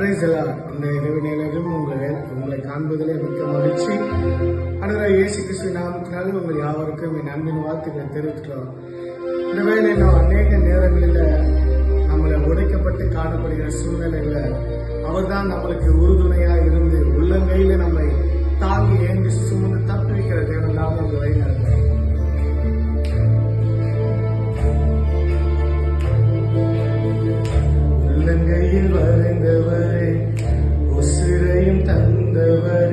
Price எல்லாம் அந்த இரவு நேரம் உங்கள் உங்களை காண்பதிலே மிக்க மகிழ்ச்சி. ஆனால் இயேசு கிறிஸ்து நாமத்தினாலும் உங்கள் யாவருக்கும் என் அன்பின் வாழ்த்துக்களை தெரிவிக்கிறோம் இந்த வேலை நாம் அநேக நேரங்களில் நம்மளை ஒடுக்கப்பட்டு காணப்படுகிற சூழ்நிலையில் அவர் தான் நம்மளுக்கு உறுதுணையாக இருந்து உள்ளங்கையில் நம்மை தாங்கி ஏங்கி சுமந்து தப்பிக்கிற தேவன் தான் உங்கள் வழி நடத்துகிறேன் வருகையில் வருந்தவரே உசிரையும் தந்தவரே.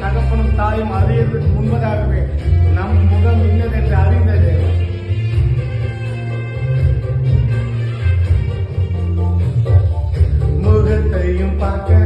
தகப்பனும் தாயும் அறியதற்கு முன்பதாகவே நம் முகம் இன்னதென்று அறிந்தது. முகத்தையும் பார்க்க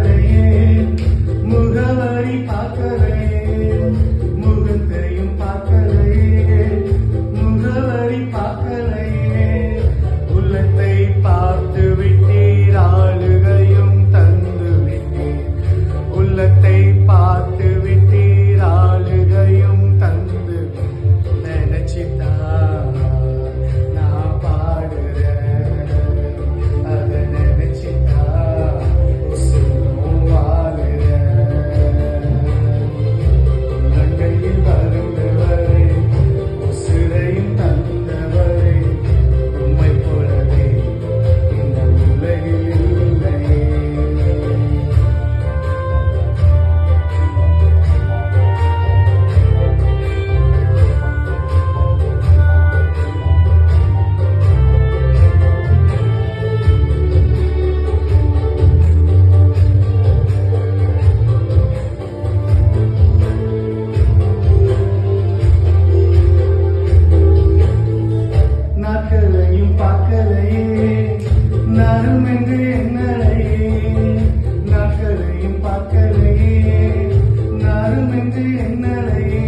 என்று என்னை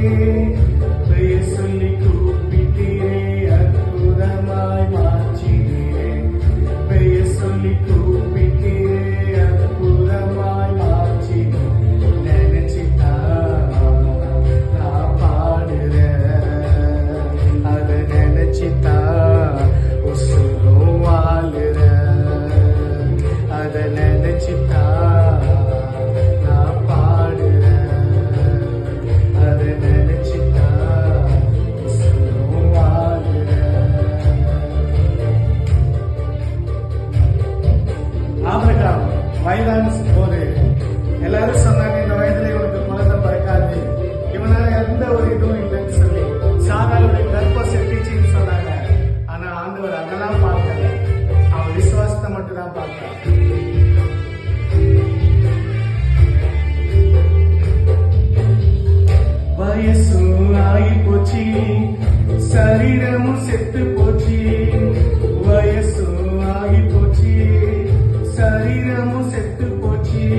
செத்து போச்சு. வயசும் ஆகி போச்சு. சரீரமும் செத்து போச்சு.